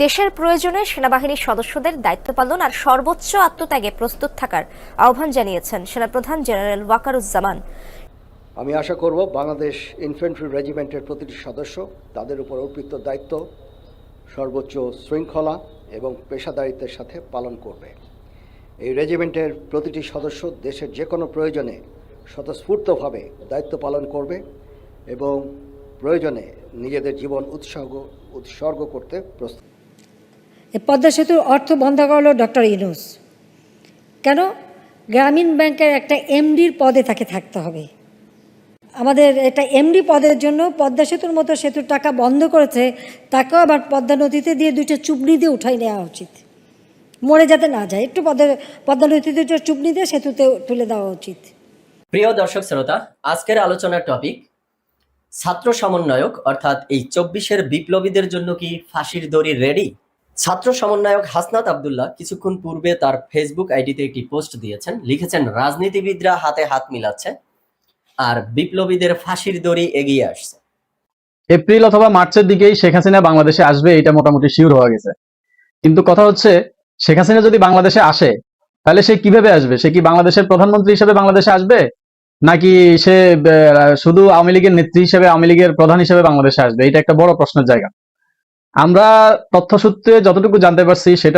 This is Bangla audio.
দেশের প্রয়োজনে সেনাবাহিনীর সদস্যদের দায়িত্ব পালন আর সর্বোচ্চ আত্মত্যাগে প্রস্তুত থাকার আহ্বান জানিয়েছেন সেনাপ্রধান জেনারেল ওয়াকারুজ্জামান। আমি আশা করব বাংলাদেশ ইনফেন্ট্রি রেজিমেন্টের প্রতিটি সদস্য তাদের উপর অর্পিত দায়িত্ব সর্বোচ্চ শৃঙ্খলা এবং পেশাদারিত্বের সাথে পালন করবে। এই রেজিমেন্টের প্রতিটি সদস্য দেশের যে কোনো প্রয়োজনে স্বতঃস্ফূর্তভাবে দায়িত্ব পালন করবে। এবং প্রয়োজনে নিজেদের জীবন উৎসর্গ উৎসর্গ করতে প্রস্তুত। এই পদ্মা সেতুর অর্থ বন্ধ করল ডক্টর ইনুস কেন? গ্রামীণ ব্যাংকের একটা এমডির পদে তাকে থাকতে হবে। আমাদের এটা এমডি পদের জন্য পদ্মা সেতুর মতো সেতুর টাকা বন্ধ করেছে তাকেও আবার পদ্মা নদীতে দিয়ে দুইটা চুবনি দিয়ে উঠাই নেওয়া উচিত। মরে যাতে না যায় একটু পদ্মা পদ্মা নদীতে দুটো চুবনি দিয়ে সেতুতে তুলে দেওয়া উচিত। প্রিয় দর্শক শ্রোতা আজকের আলোচনার টপিক ছাত্র সমন্বয়ক, অর্থাৎ এই চব্বিশের বিপ্লবীদের জন্য কি ফাঁসির দড়ি রেডি ছাত্র সমন্বয়ক হাসনাত আবদুল্লাহ কিছুক্ষণ পূর্বে তার ফেসবুক আইডিতে একটি পোস্ট দিয়েছেন। লিখেছেন, রাজনীতিবিদরা হাতে হাত মিলাচ্ছে আর বিপ্লবীদের ফাঁসির দড়ি এগিয়ে আসছে। এপ্রিল অথবা মার্চের দিকেই শেখ হাসিনা বাংলাদেশে আসবে, এটা মোটামুটি শিওর হওয়া গেছে। কিন্তু কথা হচ্ছে, শেখ হাসিনা যদি বাংলাদেশে আসে, তাহলে সে কীভাবে আসবে? সে কি বাংলাদেশের প্রধানমন্ত্রী হিসেবে বাংলাদেশে আসবে? নাকি সে শুধু আওয়ামী লীগের নেত্রী হিসেবে, আওয়ামী লীগের প্রধান হিসেবে বাংলাদেশে আসবে? এটা একটা বড় প্রশ্নের জায়গা। আমরা তথ্যসূত্রে যতটুকু জানতে পারছি, সেটা